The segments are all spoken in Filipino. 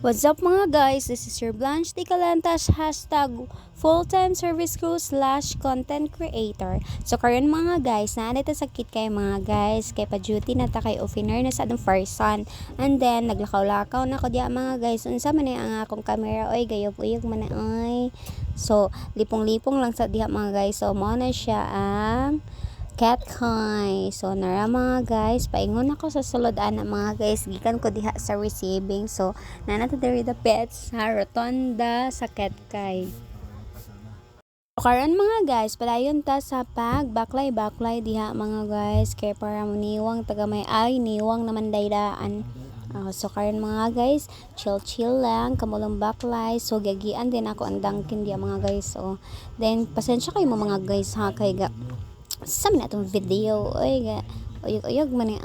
What's up mga guys? This is your Blanche Di Calantas hashtag full-time service crew slash content creator. So karon mga guys, naanay ta sakit kay mga guys kay pa-duty na ta kay officer na sa atong person. And then naglakaw-lakaw na ko diya mga guys. Unsa man ang akong camera oy gayog-uyog man na oy. So lipong-lipong lang sa diha mga guys. So mo na siya ang cat kai. So nara mga guys, paingon ako sa sulod ana mga guys, gikan ko diha sa receiving. So nana to diri the pets sa rotonda sa cat kai. So, karon mga guys, padayon ta sa pag baklay baklay diha mga guys kay para muniwang taga may ay niwang naman daydaan. Uh, so karon mga guys, chill chill lang, kamulong baklay. So gagian din ako ang dangkin diha mga guys. So then pasensya kayo mo mga guys ha kay ga sa na itong video. Oy ga uyog uyog man ni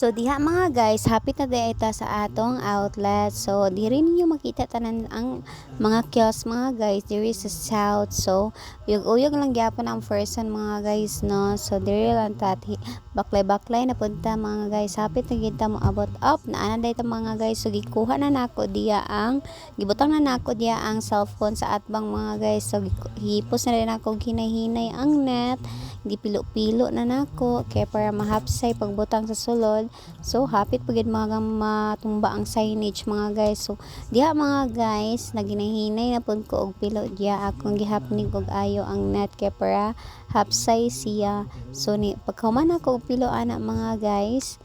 So diha mga guys, happy na day ita sa atong outlet. So diri ninyo makita tanan ang mga kiosk mga guys diri sa south. So uyog-uyog lang gyapon ang person mga guys no. So diri lang tati baklay-baklay na punta mga guys. Happy na kita mo abot up na ana ta mga guys. So gikuha na nako diya ang gibutang na nako diya ang cellphone sa atbang mga guys. So hipos na rin ako hinay-hinay ang net gipilo-pilo na nako kay para mahapsay pagbutang sa sulod so hapit pagid mga matumba ang signage mga guys. So diha mga guys naginahinay na pud ko og pilo. Diya akong gihapnig og ayo ang net kay para hapsay siya. So ni pagkahuman ako og pilo ana mga guys.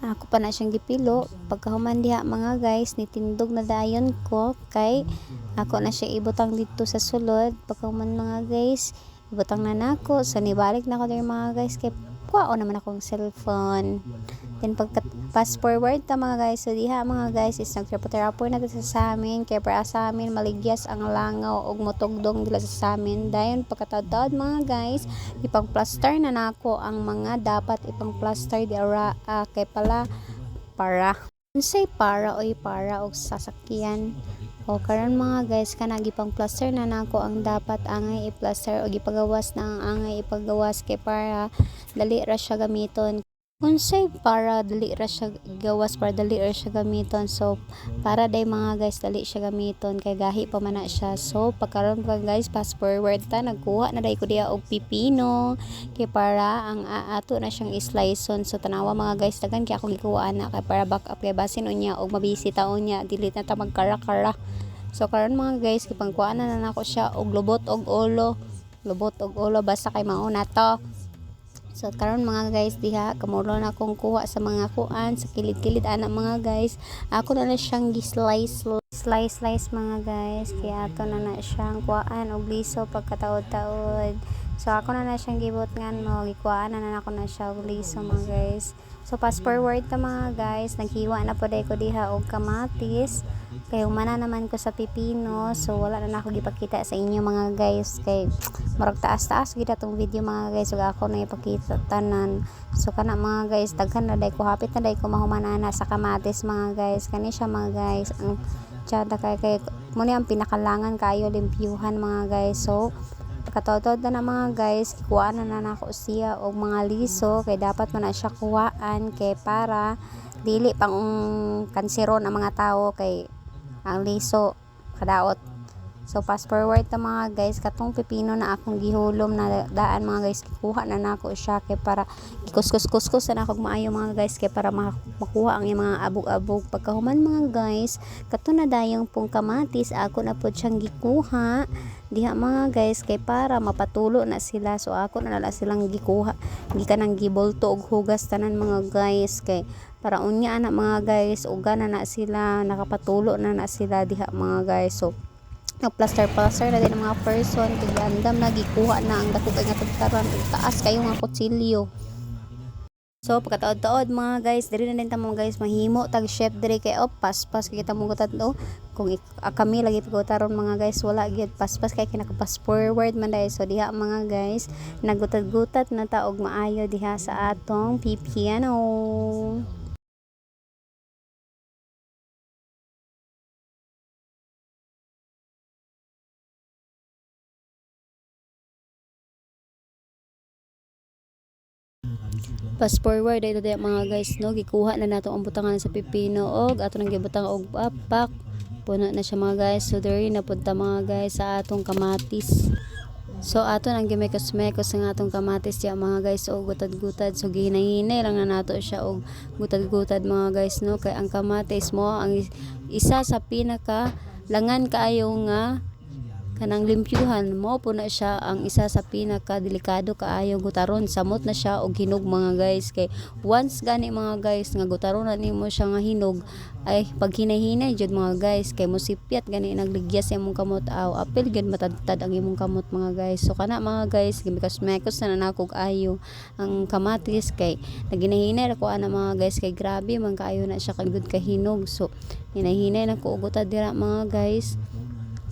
Ako pa na siyang gipilo. Pagkahuman diha mga guys nitindog na dayon ko kay ako na siya ibutang dito sa sulod. Pagkahuman mga guys ibutang na nako. So nibalik na ko mga guys kay kuwao naman akong cellphone. Then pagka fast forward ta mga guys so diha mga guys is nagtrapo-trapo na sa amin. Kay para sa amin maligyas ang langaw og motugdong dila sa amin. Dayon pagkatawd mga guys ipang plaster na nako ang mga dapat ipang plaster di ara uh, kay pala para unsay para oy para og sasakyan? O karon mga guys kanagi pang plaster na nako ang dapat angay i-plaster o gipagawas na ang angay ipagawas kay para dali ra siya gamiton unsay para dali ra siya gawas para dali ra siya gamiton? So para day mga guys dali siya gamiton. Kay gahi pa man na siya. So pagkaron pa guys fast forward ta nagkuha na day ko diya og pipino. Kay para ang ato na siyang isliceon so tanawa mga guys dagan kay ako gikuha na. Kay para back up kay basin unya og mabisita unya. Dili na ta magkara-kara. So karon mga guys, kipangkuan na nako siya og lubot og ulo. Lubot og ulo basta kay mauna to. So karon mga guys diha kamulo na akong kuha sa mga kuan sa kilid-kilid ana mga guys. Ako na na siyang gi-slice slice slice mga guys kaya ato na na siyang kuan og liso pagkataod-taod. So ako na na siyang gibot ngan mo gikuan na na ako na siya og liso mga guys. So fast forward ta mga guys, naghiwa na pud ko diha og kamatis kay humana naman ko sa pipino so wala na ako gipakita sa inyo mga guys. Kay marag taas-taas gid atong video mga guys. Ug ako na ipakita tanan so kana mga guys daghan na day ko hapit na day ko mahumanana sa kamatis mga guys. Kani siya mga guys ang tsada kay kay mo ang pinakalangan kayo limpyuhan mga guys. So pagkatawtod na, mga guys kuha na na nako siya og mga liso kay dapat man na siya kuhaan kay para dili pang um, kanseron mga tao kay ang liso kadaot. So fast forward ta mga guys katong pipino na akong gihulom na daan mga guys kuha na nako siya kay para gikuskus-kuskus na ako maayo mga guys kay para makuha ang mga abog-abog. Pagkahuman mga guys kato na dayong pong kamatis ako na pud siyang gikuha. Diha mga guys kay para mapatulo na sila. So ako na nala silang gikuha. Gikan ang gibolto og hugas tanan mga guys kay para unya na mga guys uga na na sila nakapatulo na na sila diha mga guys so nagplaster plaster na din mga person tigandam na gikuha na ang dako kay nga tagtaran taas kayo nga kutsilyo So pagkataod-taod mga guys, diri na din ta mga guys mahimo tag chef diri kay op paspas kay kita mong gutat do. Kung uh, kami lagi pagutaron mga guys, wala gyud paspas kay kinaka pass forward man dai. So diha mga guys, nagutat-gutat na ta og maayo diha sa atong pipiano. Fast forward ay dito mga guys no? Gikuha na nato ang butangan sa pipino og ato nang gibutang og apak puno na siya mga guys. So diri napunta mga guys sa atong kamatis. So ato nang gimekos-mekos ang atong kamatis ya mga guys o gutad-gutad. So ginahinay lang na nato siya og gutad-gutad mga guys no? Kay ang kamatis mo ang is- isa sa pinaka langan kaayo nga kanang limpyuhan mo po na siya ang isa sa pinaka delikado kaayo gutaron. Samot na siya og hinog mga guys. Kay once gani mga guys nga gutaron na nimo siya nga hinog ay pag hinay-hinay jud mga guys. Kay musipyat gani nagligyas sa imong kamot. Aw apil gud matadtad ang imong kamot mga guys. So kana mga guys gimikas mekos na nakog ayo ang kamatis. Kay naginahinay ra ko ana mga guys. Kay grabe man kaayo na siya kay good kahinog so hinahinay na ko ugutad dira mga guys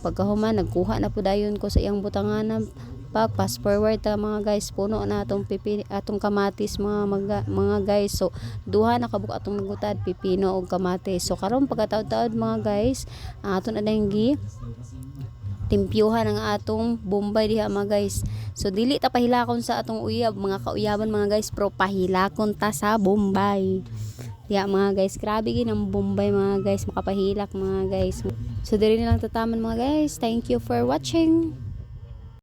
pagkahuman nagkuha na po dayon ko sa iyang butanganan pag fast forward ta mga guys puno na atong pipi atong kamatis mga mga, mga guys. So duha na kabuk atong nagutad pipino og kamatis. So karon pagkataod-taod mga guys ang aton gi timpyuhan ang atong bombay diha mga guys. So dili ta pahilakon sa atong uyab mga kauyaban mga guys pero pahilakon ta sa bombay. Diha mga guys grabe gid ang bombay mga guys makapahilak mga guys so diri na lang tataman mga guys. Thank you for watching